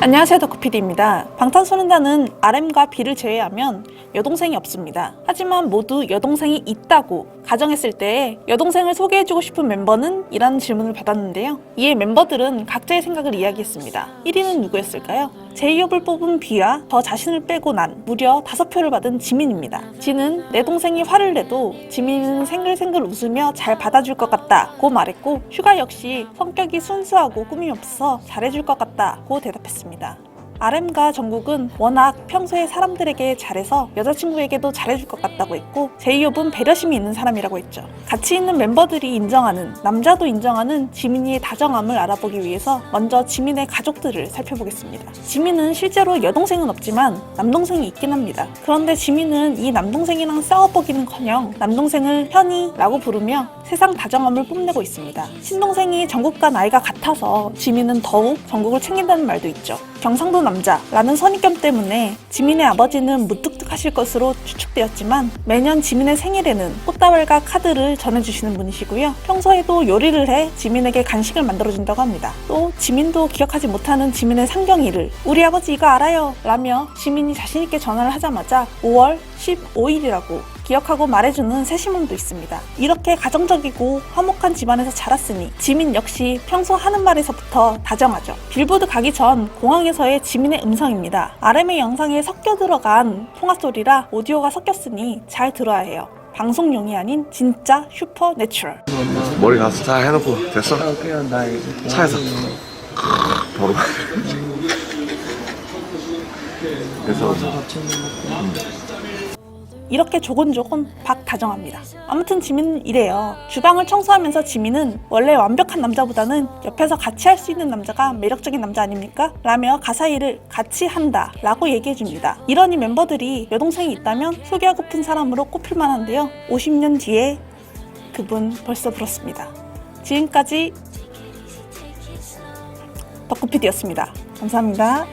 안녕하세요 덕후PD입니다. 방탄소년단은 RM과 B를 제외하면 여동생이 없습니다. 하지만 모두 여동생이 있다고 가정했을 때 여동생을 소개해주고 싶은 멤버는? 이라는 질문을 받았는데요. 이에 멤버들은 각자의 생각을 이야기했습니다. 1위는 누구였을까요? 제이홉을 뽑은 B와 저 자신을 빼고 난 무려 5표를 받은 지민입니다. 지는 내 동생이 화를 내도 지민이는 생글생글 웃으며 잘 받아줄 것 같다고 말했고 슈가 역시 성격이 순수하고 꾸밈 없어 잘해줄 것 같다고 대답했습니다. RM과 정국은 워낙 평소에 사람들에게 잘해서 여자친구에게도 잘해줄 것 같다고 했고 제이홉은 배려심이 있는 사람이라고 했죠. 같이 있는 멤버들이 인정하는 남자도 인정하는 지민이의 다정함을 알아보기 위해서 먼저 지민의 가족들을 살펴보겠습니다. 지민은 실제로 여동생은 없지만 남동생이 있긴 합니다. 그런데 지민은 이 남동생이랑 싸워보기는커녕 남동생을 현이라고 부르며 세상 다정함을 뽐내고 있습니다. 신동생이 정국과 나이가 같아서 지민은 더욱 정국을 챙긴다는 말도 있죠. 경상도 남자라는 선입견 때문에 지민의 아버지는 무뚝뚝하실 것으로 추측되었지만 매년 지민의 생일에는 꽃다발과 카드를 전해주시는 분이시고요. 평소에도 요리를 해 지민에게 간식을 만들어준다고 합니다. 또 지민도 기억하지 못하는 지민의 상경일을 우리 아버지 이거 알아요 라며 지민이 자신있게 전화를 하자마자 5월 15일이라고 기억하고 말해주는 세시mom도 있습니다. 이렇게 가정적이고 화목한 집안에서 자랐으니 지민 역시 평소 하는 말에서부터 다정하죠. 빌보드 가기 전 공항에서의 지민의 음성입니다. RM의 영상에 섞여 들어간 통화 소리라 오디오가 섞였으니 잘 들어야 해요. 방송용이 아닌 진짜 슈퍼 내추럴. 머리 가서 다 해놓고 됐어? 그냥 나 이제 차에서 바로 그래서 같이 먹고 이렇게 조곤조곤 박다정합니다. 아무튼 지민은 이래요. 주방을 청소하면서 지민은 원래 완벽한 남자보다는 옆에서 같이 할 수 있는 남자가 매력적인 남자 아닙니까? 라며 가사 일을 같이 한다 라고 얘기해줍니다. 이러니 멤버들이 여동생이 있다면 소개하고픈 사람으로 꼽힐 만한데요. 50년 뒤에 그분 벌써 불었습니다. 지금까지 덕후피디였습니다. 감사합니다.